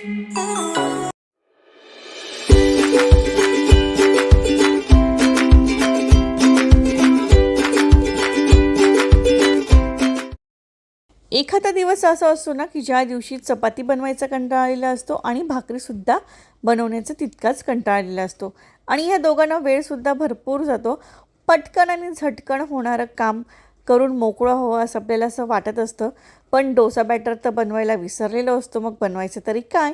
एखादा दिवस असा असतो ना की ज्या दिवशी चपाती बनवायचा कंटाळा आलेला असतो आणि भाकरीसुद्धा बनवण्याचा तितकाच कंटाळा आलेला असतो. आणि ह्या दोघांना वेळसुद्धा भरपूर जातो. पटकन आणि झटकन होणारं काम करून मोकळं हवं असं आपल्याला असं वाटत असतं. पण डोसा बॅटर तर बनवायला विसरलेलो असतो मग बनवायचं तरी काय?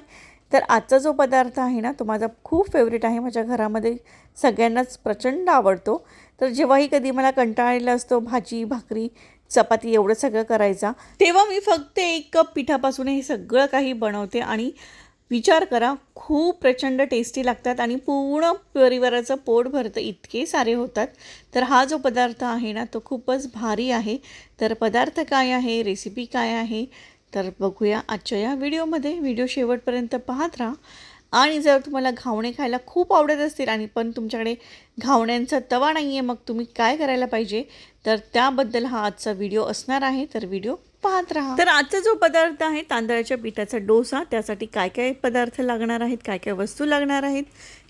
तर आजचा जो पदार्थ आहे ना तो माझा खूप फेवरेट आहे. माझ्या घरामध्ये सगळ्यांनाच प्रचंड आवडतो. तर जेव्हाही कधी मला कंटाळलेला असतो भाजी भाकरी चपाती एवढं सगळं करायचा तेव्हा मी फक्त एक कप पिठापासून हे सगळं काही बनवते आणि विचार करा खूप प्रचंड टेस्टी लागतात आणि पूर्ण परिवाराचं पोट भरतं इतके सारे होतात. तर हा जो पदार्थ आहे ना तो खूपच भारी आहे. तर पदार्थ काय आहे रेसिपी काय आहे तर बघूया आजच्या या व्हिडिओमध्ये. व्हिडिओ शेवटपर्यंत पाहत राहा. आणि जर तुम्हाला घावणे खायला खूप आवडत असतील आणि पण तुमच्याकडे घावण्यांचा तवा नाही आहे मग तुम्ही काय करायला पाहिजे? तर त्याबद्दल हा आजचा व्हिडिओ असणार आहे. तर व्हिडिओ पाहत राहा. तर आजचा जो पदार्थ आहे तांदळाच्या पिठाचा डोसा त्यासाठी काय काय पदार्थ लागणार आहेत काय काय वस्तू लागणार आहेत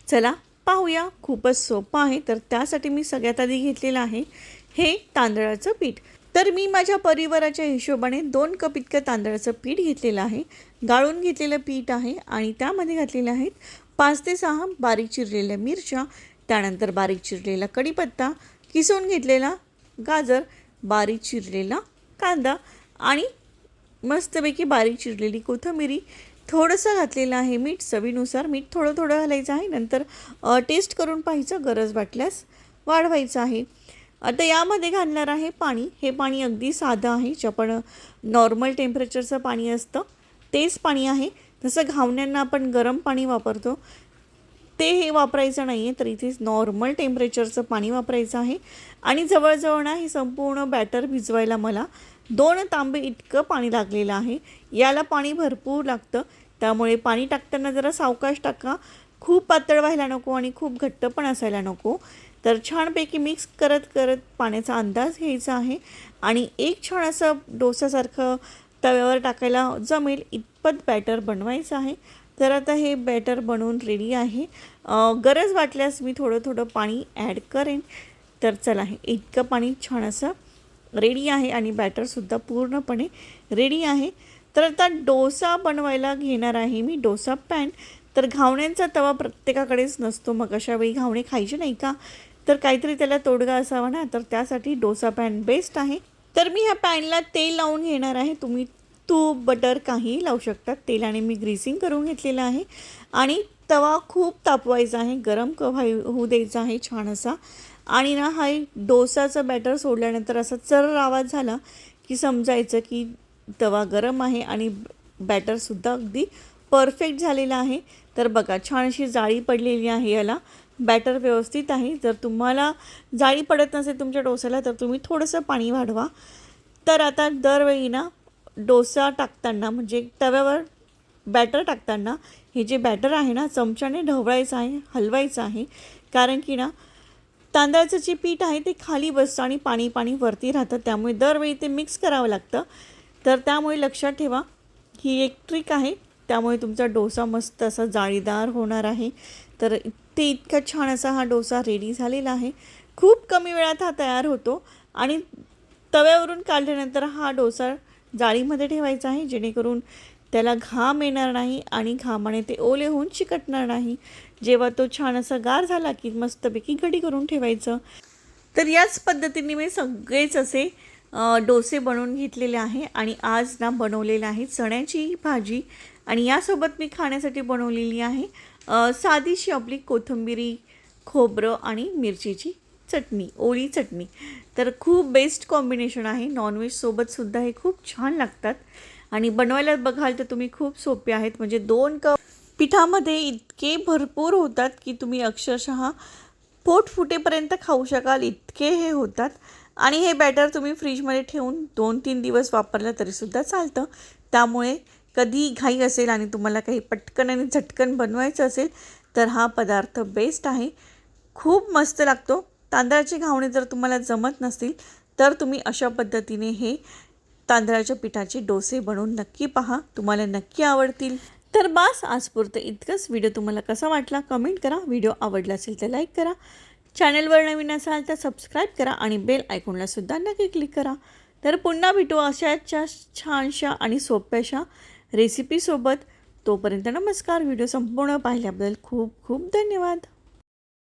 चला पाहूया. खूपच सोपं आहे तर त्यासाठी मी सगळ्यात आधी घेतलेलं आहे हे तांदळाचं पीठ. तर मी माझ्या परिवाराच्या हिशोबाने दोन कप इतकं तांदळाचं पीठ घेतलेलं आहे. गाळून घेतलेलं पीठ आहे आणि त्यामध्ये घातलेले आहेत पाच ते सहा बारीक चिरलेल्या मिरच्या त्यानंतर बारीक चिरलेला कढीपत्ता किसून घेतलेला गाजर बारीक चिरलेला कांदा आणि मस्तपैकी बारीक चिरलेली कोथिंबिरी थोडंसं घातलेलं आहे मीठ चवीनुसार मीठ थोडं थोडं घालायचं आहे. नंतर टेस्ट करून पाहायचं गरज वाटल्यास वाढवायचं आहे. आता यामध्ये घालणार आहे पाणी. हे पाणी अगदी साधं आहे. जे आपण नॉर्मल टेम्परेचरचं पाणी असतं तेच पाणी आहे. तसं घावण्यांना आपण गरम पाणी वापरतो. ते हे वापरायचं नाही आहे तर इथे नॉर्मल टेम्परेचरचं पाणी वापरायचं आहे. आणि जवळजवळ ना हे संपूर्ण बॅटर भिजवायला मला दोन तांबे इतकं पाणी लागलेलं आहे. याला पाणी भरपूर लागतं. त्यामुळे पाणी टाकताना जरा सावकाश टाका. खूप पातळ व्हायला नको आणि खूप घट्ट पण असायला नको. तर छानपैकी मिक्स करत करत पाण्याचा अंदाज घ्यायचा आहे. आणि एक छान असं डोसासारखं तव्यावर टाकायला जमेल इतपत बॅटर बनवायचं आहे. तर आता हे बॅटर बनवून रेडी आहे. गरज वाटल्यास मी थोडं थोडं पाणी ॲड करेन. तर चला हे इतकं पाणी छान असं रेडी आहे आणि बॅटरसुद्धा पूर्णपणे रेडी आहे. तर आता डोसा बनवायला घेणार आहे मी डोसा पॅन तर घावण्यांचा तवा प्रत्येकाकडेच नसतो. मग अशा वेळी घावणे खायचे नाही का? तर काहीतरी त्याला तोडगा असावा ना तर त्यासाठी डोसा पॅन बेस्ट आहे. तर मी ह्या पॅनला तेल लावून घेणार आहे. तुम्ही तूप बटर काहीही लावू शकतात. तेलाने मी ग्रीसिंग करून घेतलेलं आहे. आणि तवा खूप तापवायचा आहे. गरम क व्हाय होऊ द्यायचा आहे छान असा आणि ना हा एक डोसाचं बॅटर सोडल्यानंतर असा चर आवाज झाला की समजायचं की तवा गरम आहे आणि बॅटरसुद्धा अगदी परफेक्ट झालेला आहे. तर बघा छान अशी जाळी पडलेली आहे याला. बॅटर व्यवस्थित आहे. जर तुम्हाला जाळी पडत नसेल तुमच्या डोसाला तर तुम्ही थोडंसं पाणी वाढवा. तर आता दरवेळी ना डोसा टाकताना म्हणजे तव्यावर बॅटर टाकताना हे जे बॅटर आहे ना चमच्याने ढवळायचं आहे हलवायचं आहे. कारण की ना तांदळाचं जे पीठ आहे ते खाली बसतं आणि पाणी पाणी वरती राहतं. त्यामुळे दरवेळी ते मिक्स करावं लागतं. तर त्यामुळे लक्षात ठेवा ही एक ट्रिक आहे. त्यामुळे तुमचा डोसा मस्त असा जाळीदार होणार आहे. तर ते इतका छान असा हा डोसा रेडी झालेला आहे. खूप कमी वेळात हा तयार होतो. आणि तव्यावरून काढल्यानंतर हा डोसा जाळीमध्ये ठेवायचं आहे जेणेकरून त्याला घाम येणार नाही आणि घामाने ते ओले होऊन चिकटणार नाही. जेव्हा तो छान असा गार झाला की मस्तपैकी घडी करून ठेवायचं. तर याच पद्धतीने मी सगळेच असे डोसे बनवून घेतलेले आहे आणि आज ना बनवलेलं आहे चण्याची भाजी आणि यासोबत मी खाण्यासाठी बनवलेली आहे साधीशी आपली कोथिंबिरी खोबरं आणि मिरचीची चटणी ओळी चटणी. तर खूप बेस्ट कॉम्बिनेशन आहे. नॉनव्हेजसोबतसुद्धा हे खूप छान लागतात. आणि बनवायला बघाल तर तुम्ही खूप सोपे आहेत. म्हणजे दोन कप पिठामध्ये इतके भरपूर होतात की तुम्ही अक्षरशः पोट फुटेपर्यंत खाऊ शकाल. इतके हे होतात. आणि हे बॅटर तुम्ही फ्रीजमध्ये ठेवून दोन तीन दिवस वापरलं तरीसुद्धा चालतं. त्यामुळे कधी घाई असेल आणि तुम्हाला काही पटकन आणि झटकन बनवायचं असेल तर हा पदार्थ बेस्ट आहे. खूप मस्त लागतो. तांदळाची घावणे जर तुम्हाला जमत नसतील तर तुम्ही अशा पद्धतीने हे तांदळाच्या पिठाचे डोसे बनवून नक्की पहा. तुम्हाला नक्की आवडतील. तर बास आजपुरतं इतकंच. व्हिडिओ तुम्हाला कसा वाटला कमेंट करा. व्हिडिओ आवडला असेल तर लाईक करा. चॅनलवर नवीन असाल तर सबस्क्राईब करा आणि बेल आयकॉनला सुद्धा नक्की क्लिक करा. तर पुन्हा भेटू अशाच्या छानशा आणि सोप्याशा रेसिपीसोबत तोपर्यंत नमस्कार. व्हिडिओ संपूर्ण पाहिल्याबद्दल खूप खूप धन्यवाद.